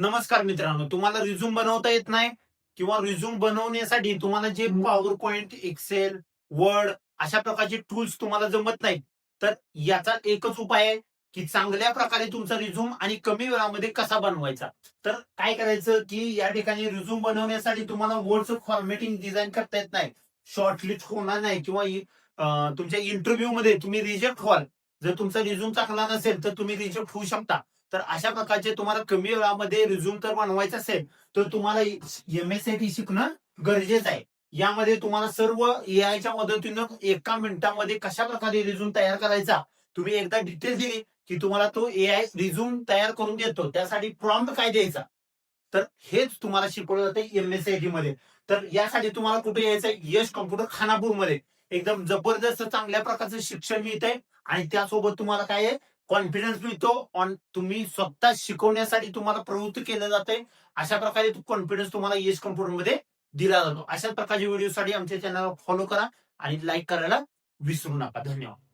नमस्कार मित्रांनो तुम्हाला रिझ्यूम बनवता येत नाही किंवा रिझ्यूम बनवण्यासाठी तुम्हाला जे पॉवर पॉइंट एक्सेल वर्ड अशा प्रकारचे टूल्स तुम्हाला जमत नाहीत तर याचा एकच उपाय आहे की चांगल्या प्रकारे तुमचा रिझ्यूम आणि कमी वेळामध्ये कसा बनवायचा. तर काय करायचं की या ठिकाणी रिझ्यूम बनवण्यासाठी तुम्हाला वर्डचं फॉर्मॅटिंग डिझाईन करता येत नाही. शॉर्टलिस्ट होणार नाही किंवा तुमच्या इंटरव्ह्यू मध्ये तुम्ही रिजेक्ट व्हाल. जर तुमचा रिझ्यूम चांगला नसेल तर तुम्ही रिजेक्ट होऊ शकता. तर अशा प्रकारचे तुम्हाला कमी वेळामध्ये रिझ्यूम तर बनवायचा असेल तर तुम्हाला एम एस टी शिकणं गरजेचं आहे. यामध्ये तुम्हाला सर्व एआयच्या च्या मदतीनं एका मिनिटामध्ये कशा प्रकारे रिझ्यूम तयार करायचा तुम्ही एकदा डिटेल दिली की तुम्हाला तो एआय रिझ्यूम तयार करून देतो. त्यासाठी प्रॉम्प्ट काय द्यायचा? तर हेच तुम्हाला शिकवलं जातं एम एस टी मध्ये. तर यासाठी तुम्हाला कुठे यायचं यश कॉम्प्युटर खानापूरमध्ये एकदम जबरदस्त चांगल्या प्रकारचं शिक्षण मिळतंय. आणि त्यासोबत तुम्हाला काय आहे? कॉन्फिडन्स मिळतो. ऑन तुम्ही स्वतः शिकवण्यासाठी तुम्हाला प्रवृत्त केलं जातंय. अशा प्रकारे कॉन्फिडन्स तुम्हाला येस कम्प्युटरमध्ये दिला जातो. अशाच प्रकारच्या व्हिडिओसाठी आमच्या चॅनलला फॉलो करा आणि लाईक करायला विसरू नका. धन्यवाद.